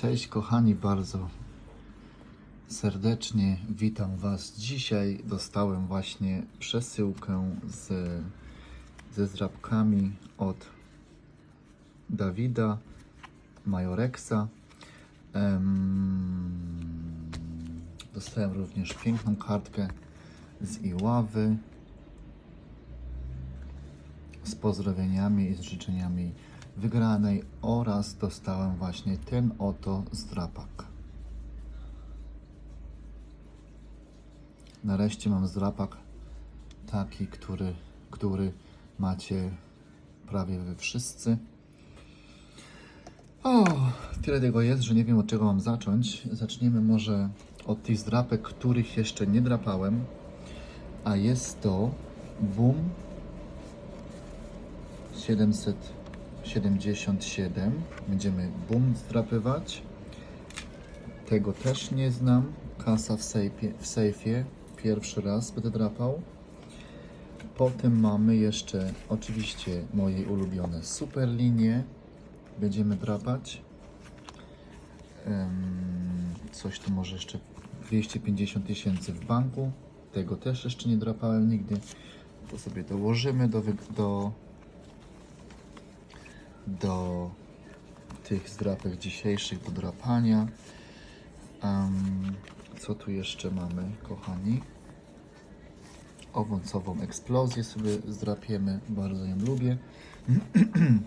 Cześć kochani, bardzo serdecznie witam Was. Dzisiaj dostałem właśnie przesyłkę z, ze zdrabkami od Dawida Majoreksa. Em, dostałem również piękną kartkę z Iławy z pozdrowieniami i z życzeniami wygranej oraz dostałem właśnie ten oto zdrapak. Nareszcie mam zdrapak taki, który, który macie prawie wy wszyscy. O, tyle tego jest, że nie wiem od czego mam zacząć. Zaczniemy może od tych zdrapek, których jeszcze nie drapałem. A jest to WUM 700 77. Będziemy bum zdrapywać. Tego też nie znam. Kasa w sejfie, w sejfie. Pierwszy raz będę drapał. Potem mamy jeszcze oczywiście moje ulubione super linie. Będziemy drapać. coś tu może jeszcze 250 tysięcy w banku. Tego też jeszcze nie drapałem nigdy. To sobie dołożymy do, do do tych zdrapek dzisiejszych, do drapania. Em, co tu jeszcze mamy, kochani? Owocową eksplozję sobie zdrapiemy, bardzo ją lubię.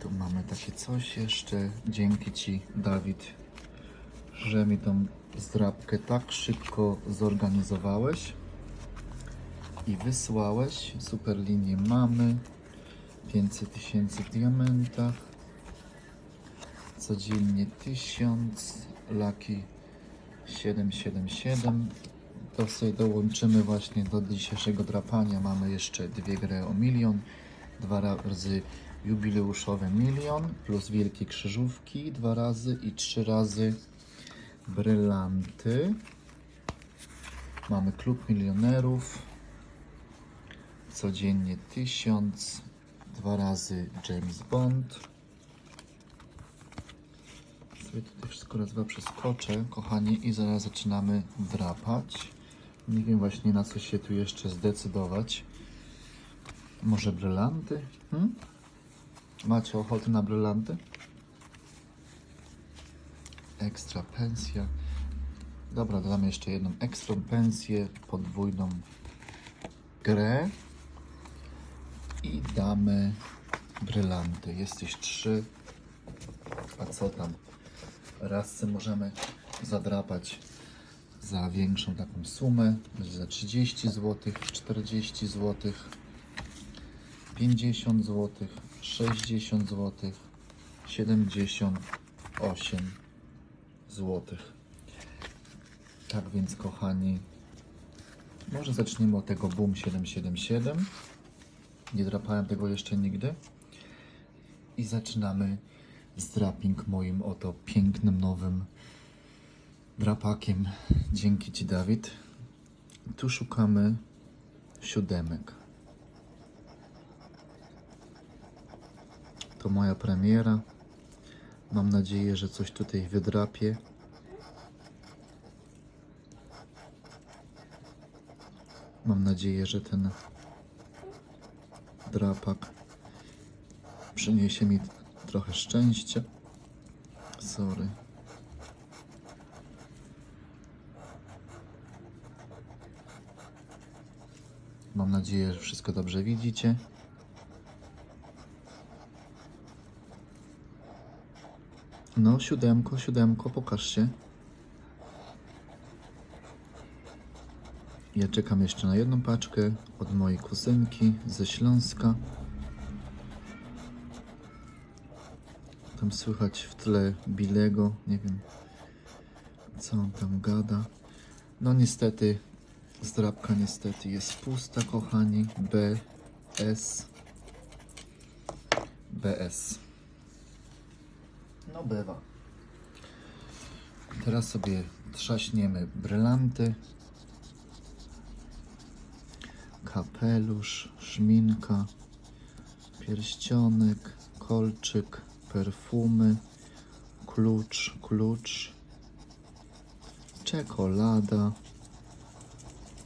Tu mamy takie coś jeszcze. Dzięki Ci, Dawid, że mi tą zdrapkę tak szybko zorganizowałeś i wysłałeś. Super linię mamy. 500 tysięcy w diamentach. Codziennie 1000. Laki 777. To sobie dołączymy właśnie do dzisiejszego drapania. Mamy jeszcze dwie gry o milion. Dwa razy jubileuszowy milion. Plus wielkie krzyżówki dwa razy i trzy razy brylanty. Mamy klub milionerów. Codziennie 1000 dwa razy James Bond. Sobie tutaj wszystko raz dwa przeskoczę, kochani, i zaraz zaczynamy drapać. Nie wiem właśnie na co się tu jeszcze zdecydować. Może brylanty? Hmm? Macie ochotę na brylanty? Ekstra pensja. Dobra, dodamy jeszcze jedną ekstra pensję, podwójną grę i damy brylanty. Jesteś trzy. A co tam? Raz możemy zadrapać za większą taką sumę, za 30 zł, 40 zł, 50 zł, 60 zł, 78 zł. Tak więc, kochani, może zaczniemy od tego Boom 777. Nie drapałem tego jeszcze nigdy. I zaczynamy z draping moim oto pięknym nowym drapakiem. Dzięki Ci, Dawid. Tu szukamy siódemek. To moja premiera. Mam nadzieję, że coś tutaj wydrapię. Mam nadzieję, że ten drapak przyniesie mi trochę szczęścia. Sorry. Mam nadzieję, że wszystko dobrze widzicie. No, siódemko, siódemko, pokaż się. Ja czekam jeszcze na jedną paczkę od mojej kuzynki ze Śląska. Tam słychać w tle Bilego, nie wiem co on tam gada. No niestety, zdrabka niestety jest pusta, kochani. BS. BS. No bywa. Teraz sobie trzaśniemy brylanty. Kapelusz, szminka, pierścionek, kolczyk, perfumy, klucz, klucz, czekolada,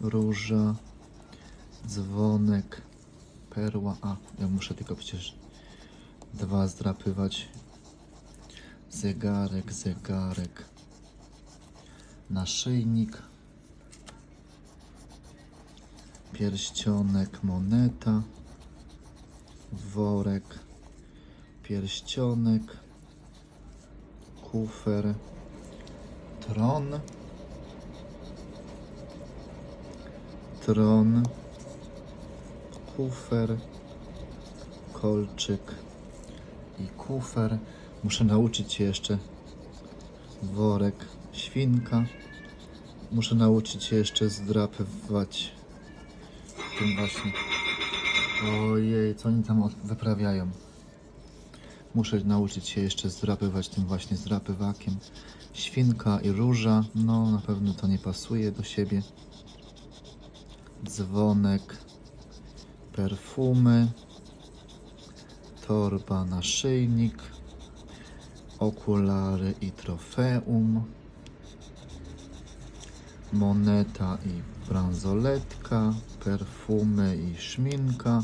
róża, dzwonek, perła. A, ja muszę tylko przecież dwa zdrapywać. Zegarek, zegarek, naszyjnik, pierścionek, moneta, worek, pierścionek, kufer, tron, tron, kufer, kolczyk i kufer. Muszę nauczyć się jeszcze worek, świnka. Muszę nauczyć się jeszcze zdrapywać tym właśnie. Ojej, co oni tam wyprawiają? Muszę nauczyć się jeszcze zdrapywać tym właśnie zdrapywakiem. Świnka i róża, no na pewno to nie pasuje do siebie. Dzwonek, perfumy, torba, naszyjnik, okulary i trofeum, moneta i bransoletka, perfumy i szminka,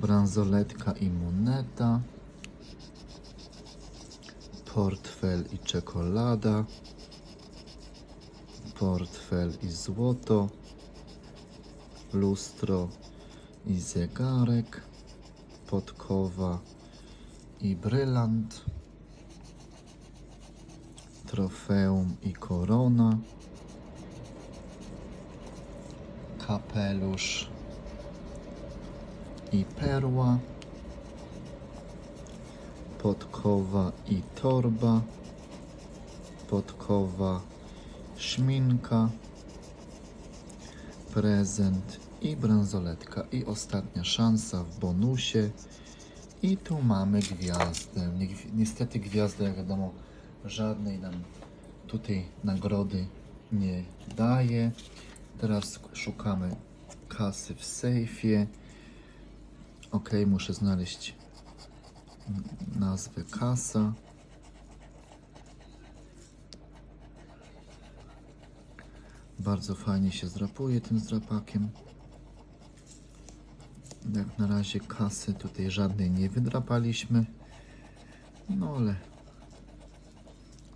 bransoletka i moneta, portfel i czekolada, portfel i złoto, lustro i zegarek, podkowa i brylant, trofeum i korona, kapelusz i perła, podkowa i torba, podkowa, szminka, prezent i bransoletka. I ostatnia szansa w bonusie. I tu mamy gwiazdę. Nie, niestety gwiazda, jak wiadomo, żadnej nam tutaj nagrody nie daje. Teraz szukamy kasy w sejfie. Ok, muszę znaleźć nazwę kasa. Bardzo fajnie się zdrapuje tym zdrapakiem. Jak na razie kasy tutaj żadnej nie wydrapaliśmy. No ale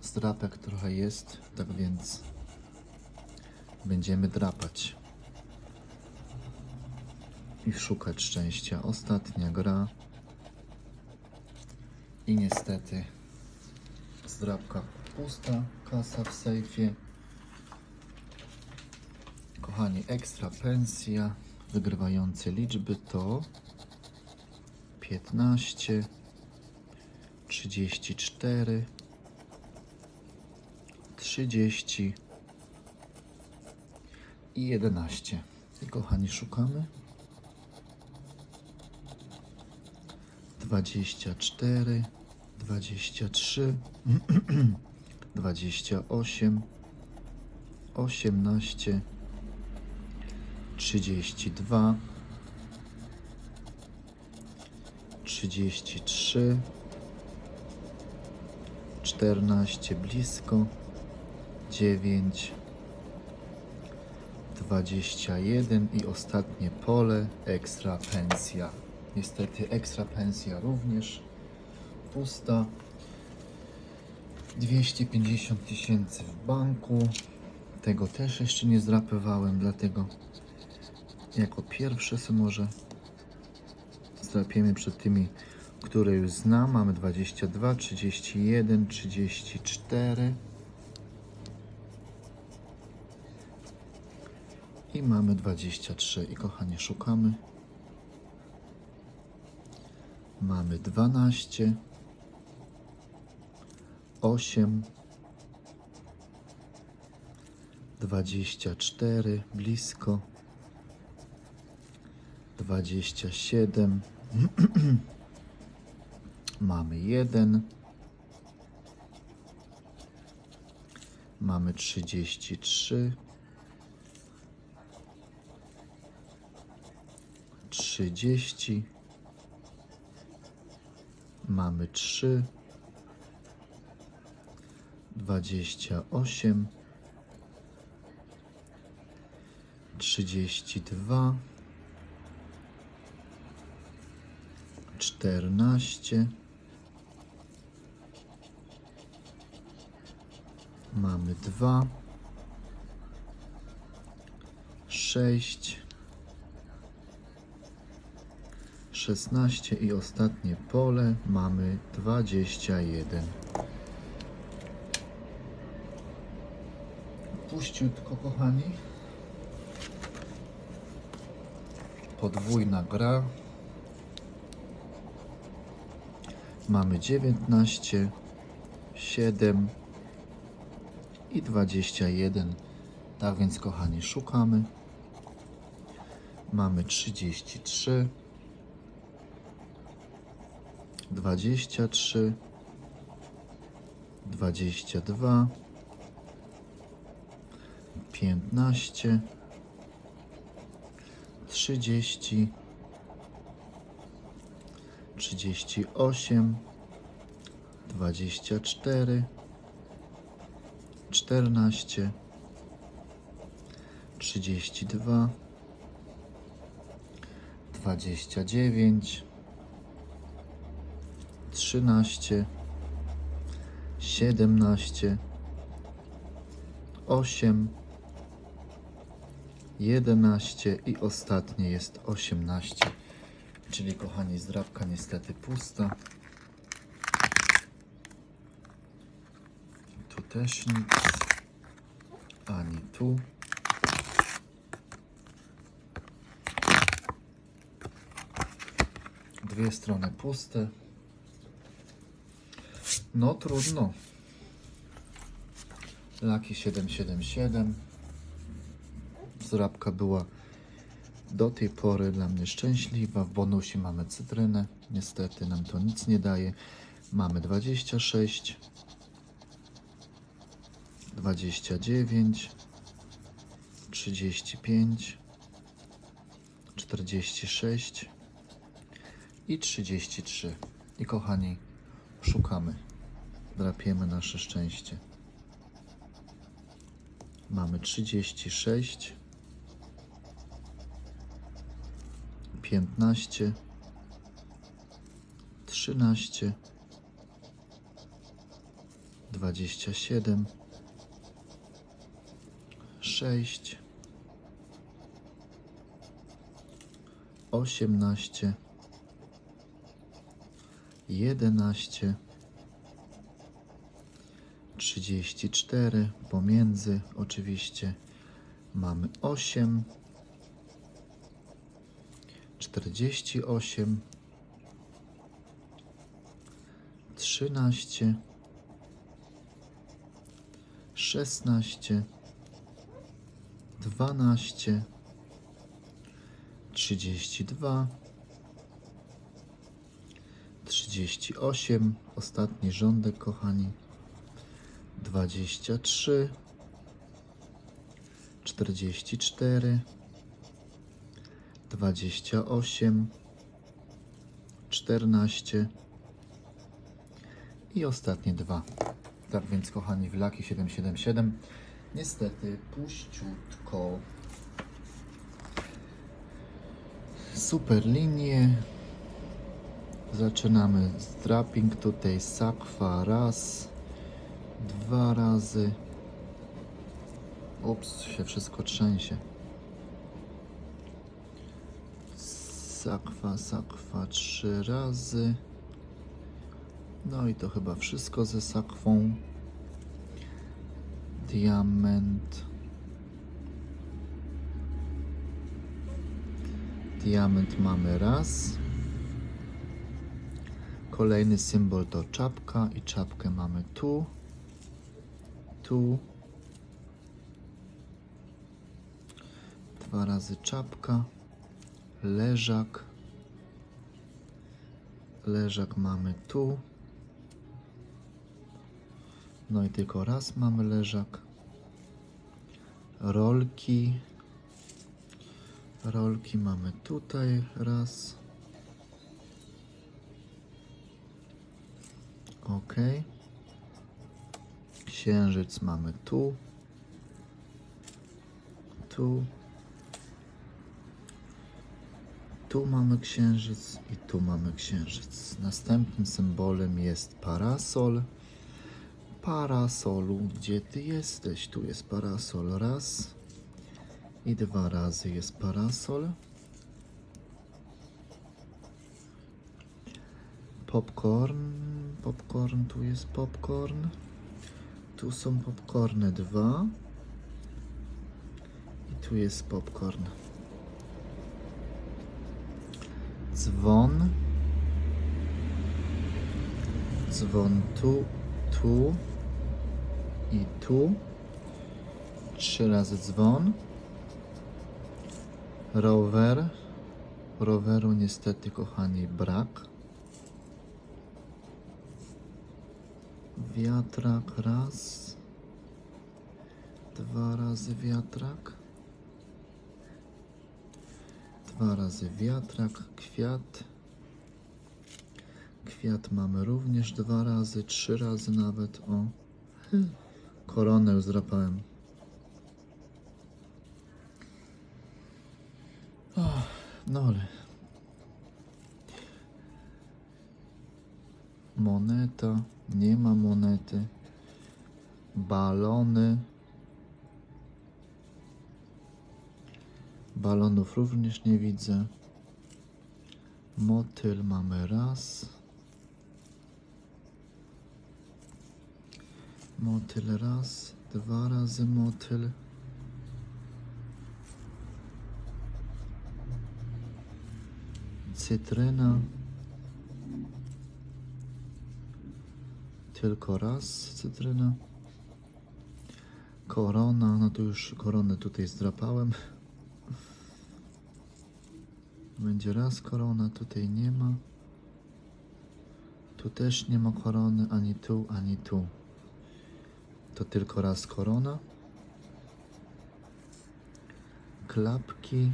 zdrapek trochę jest, tak więc będziemy drapać i szukać szczęścia. Ostatnia gra i niestety zdrapka pusta, kasa w sejfie. Kochani, ekstra pensja, wygrywające liczby to 15, 34, 30 i 11. I kochani, szukamy. 24, 23, 28, 18, 32, 33, 14 blisko, 9, 21 i ostatnie pole ekstra pensja. Niestety ekstra pensja również pusta. 250 tysięcy w banku. Tego też jeszcze nie zdrapywałem, dlatego jako pierwsze sobie może zdrapiemy przed tymi, które już znam. Mamy 22, 31, 34. I mamy 23. I kochanie, szukamy. Mamy 12, 8, 24, blisko, 27, mamy 1, mamy 33, 30, mamy 3, 28, 32, 14, mamy 2, 6, 16 i ostatnie pole mamy 21. Puściutko, kochani. Podwójna gra. Mamy 19, 7 i 21. Tak więc, kochani, szukamy. Mamy 33. 23 22 15 30 38 24 14 32 29 13, 17, 8, 11 i ostatnie jest 18. Czyli kochani, zdrabka niestety pusta. Tu też nic, ani tu. Dwie strony puste. No trudno. Laki 777. Zrabka była do tej pory dla mnie szczęśliwa. W bonusie mamy cytrynę. Niestety nam to nic nie daje. Mamy 26, 29, 35, 46 i 33. I kochani, szukamy. Drapiemy nasze szczęście. Mamy 36, 15, 13, 27, 6, 18, 11, 34 pomiędzy oczywiście mamy 8 48 13 16 12 32 38 ostatni rządek kochani 23 44 28 14 i ostatnie dwa. Tak więc kochani w Laki 777 niestety puściutko. Super linie zaczynamy z draping tutaj sakwa raz dwa razy. Ups, się wszystko trzęsie. Sakwa, sakwa trzy razy. No i to chyba wszystko ze sakwą. Diament. Diament mamy raz. Kolejny symbol to czapka i czapkę mamy tu tu. Dwa razy czapka, leżak. Leżak mamy tu. No i tylko raz mamy leżak. Rolki. Rolki mamy tutaj raz. Ok. Księżyc mamy tu. Tu. Tu mamy księżyc i tu mamy księżyc. Następnym symbolem jest parasol. Parasolu, gdzie ty jesteś? Tu jest parasol raz i dwa razy jest parasol. Popcorn, popcorn, tu jest popcorn. Tu są popcorny dwa. I tu jest popcorn. Dzwon. Dzwon tu, tu i tu. Trzy razy dzwon. Rower. Roweru niestety, kochani, brak. Wiatrak raz. Dwa razy wiatrak. Dwa razy wiatrak, kwiat. Kwiat mamy również dwa razy, trzy razy nawet. O, koronę już no ale. Moneta, nie ma monety. Balony. Balonów również nie widzę. Motyl mamy raz. Motyl raz, dwa razy motyl. Cytryna. Tylko raz cytryna. Korona, no to już koronę tutaj zdrapałem. Będzie raz korona, tutaj nie ma. Tu też nie ma korony, ani tu, ani tu. To tylko raz korona. Klapki.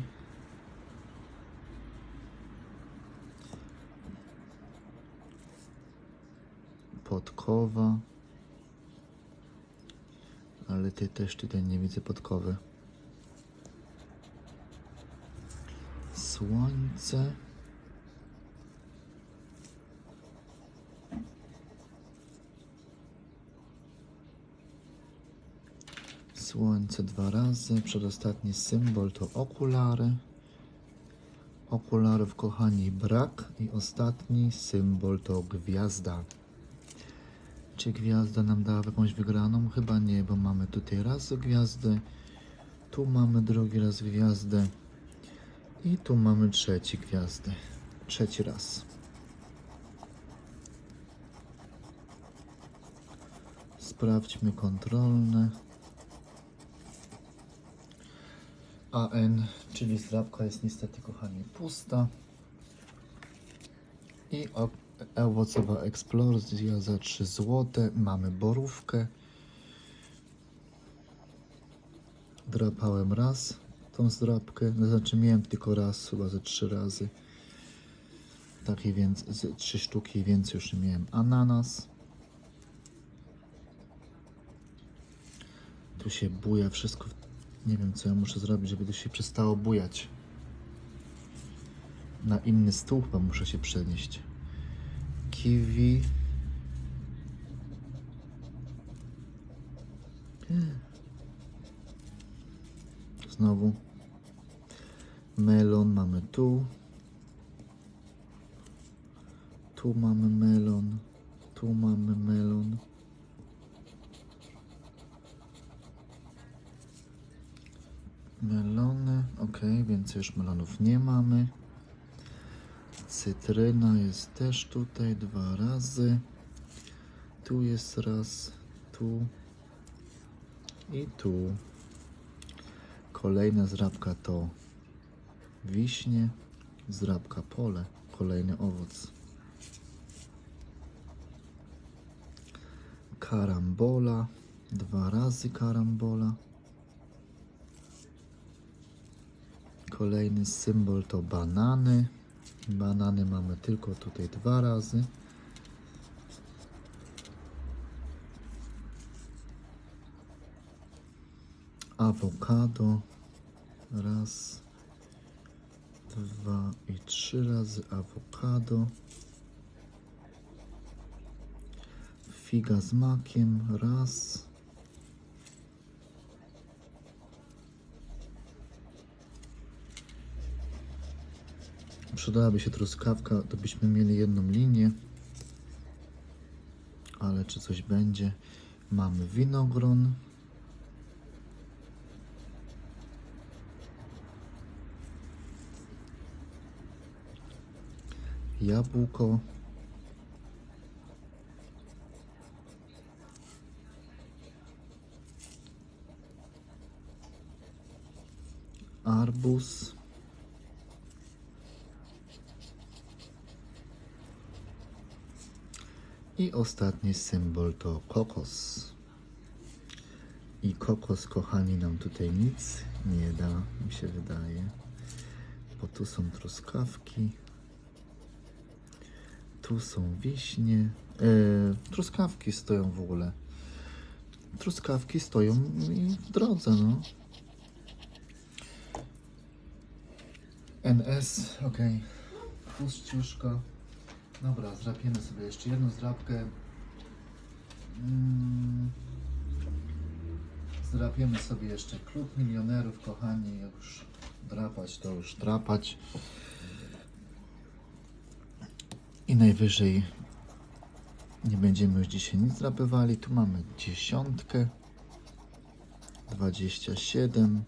Podkowa. Ale ty też tutaj nie widzę podkowy. Słońce. Słońce dwa razy. Przedostatni symbol to okulary. Okularów, kochani, brak. I ostatni symbol to gwiazda. Czy gwiazda nam dała jakąś wygraną? Chyba nie, bo mamy tutaj raz gwiazdę. Tu mamy drugi raz gwiazdę. I tu mamy trzeci gwiazdę. Trzeci raz. Sprawdźmy kontrolne. AN, czyli zdrabka jest niestety, kochani, pusta. I o- owocowa eksplozja za 3 złote. Mamy borówkę. Drapałem raz tą zdrabkę, no, znaczy miałem tylko raz, chyba ze trzy razy. Takie więc, z trzy sztuki więcej już miałem. Ananas. Tu się buja wszystko. Nie wiem co ja muszę zrobić, żeby to się przestało bujać. Na inny stół chyba muszę się przenieść. Kiwi. Znowu. Melon mamy tu. Tu mamy melon. Tu mamy melon. Melony. Ok, więcej już melonów nie mamy. Cytryna jest też tutaj dwa razy. Tu jest raz, tu i tu. Kolejna zrabka to wiśnie, zrabka pole, kolejny owoc. Karambola, dwa razy karambola. Kolejny symbol to banany. Banany mamy tylko tutaj dwa razy. Awokado raz, dwa i trzy razy awokado. Figa z makiem raz, Przydałaby się truskawka, to byśmy mieli jedną linię. Ale czy coś będzie? Mamy winogron. Jabłko. Arbuz. I ostatni symbol to kokos. I kokos, kochani, nam tutaj nic nie da, mi się wydaje. Bo tu są truskawki. Tu są wiśnie. E, truskawki stoją w ogóle. Truskawki stoją mi w drodze, no. NS, ok. Puściuszko. Dobra, zrapiemy sobie jeszcze jedną zdrapkę. Mm. Zdrapiemy sobie jeszcze klub milionerów, kochani. Już drapać to już drapać. I najwyżej nie będziemy już dzisiaj nic drapywali. Tu mamy dziesiątkę, 27,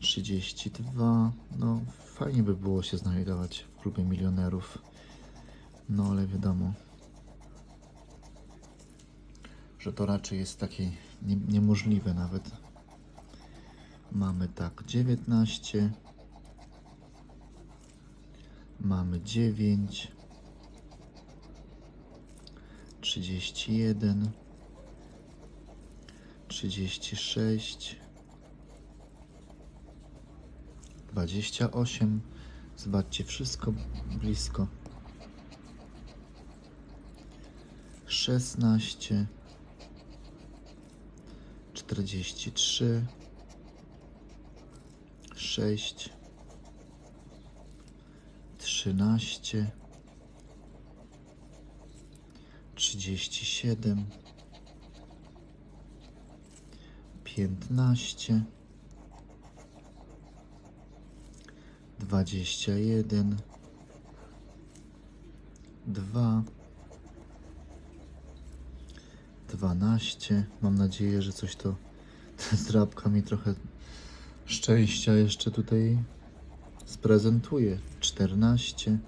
32. No, fajnie by było się znajdować w klubie milionerów. No, ale wiadomo, że to raczej jest takie nie, niemożliwe nawet. Mamy tak 19, mamy 9, 31, 36, 28. Zobaczcie, wszystko blisko. 16, 43, 6, 13, 37, 15, 21, 2, 12. Mam nadzieję, że coś to zdrabka mi trochę szczęścia jeszcze tutaj sprezentuje. 14.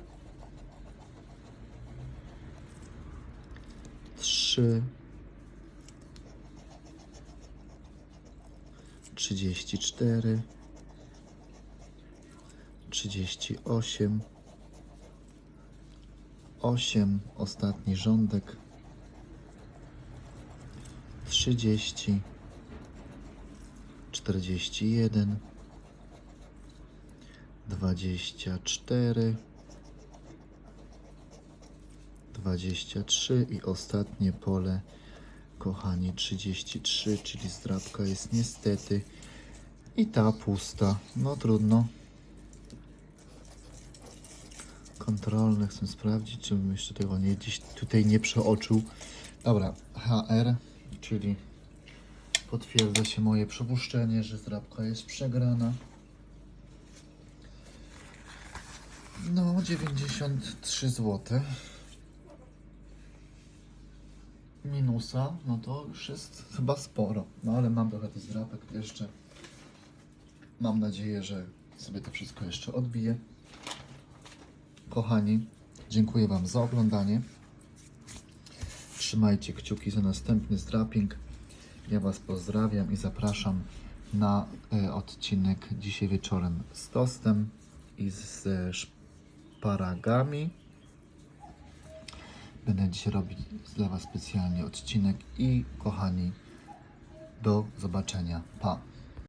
3. 34. 38. 8. Ostatni rządek. 30, 41, 24, 23 i ostatnie pole, kochani, 33, czyli zdrabka jest niestety i ta pusta. No trudno. Kontrolne chcę sprawdzić, czy bym jeszcze tego nie, gdzieś tutaj nie przeoczył. Dobra, HR, czyli potwierdza się moje przypuszczenie, że zdrabka jest przegrana. No, 93 zł. Minusa, no to już jest chyba sporo. No ale mam trochę tych zdrapek jeszcze. Mam nadzieję, że sobie to wszystko jeszcze odbiję. Kochani, dziękuję Wam za oglądanie. Trzymajcie kciuki za następny strapping. Ja Was pozdrawiam i zapraszam na e, odcinek dzisiaj wieczorem z tostem i z e, szparagami. Będę dzisiaj robić dla Was specjalnie odcinek i kochani, do zobaczenia. Pa!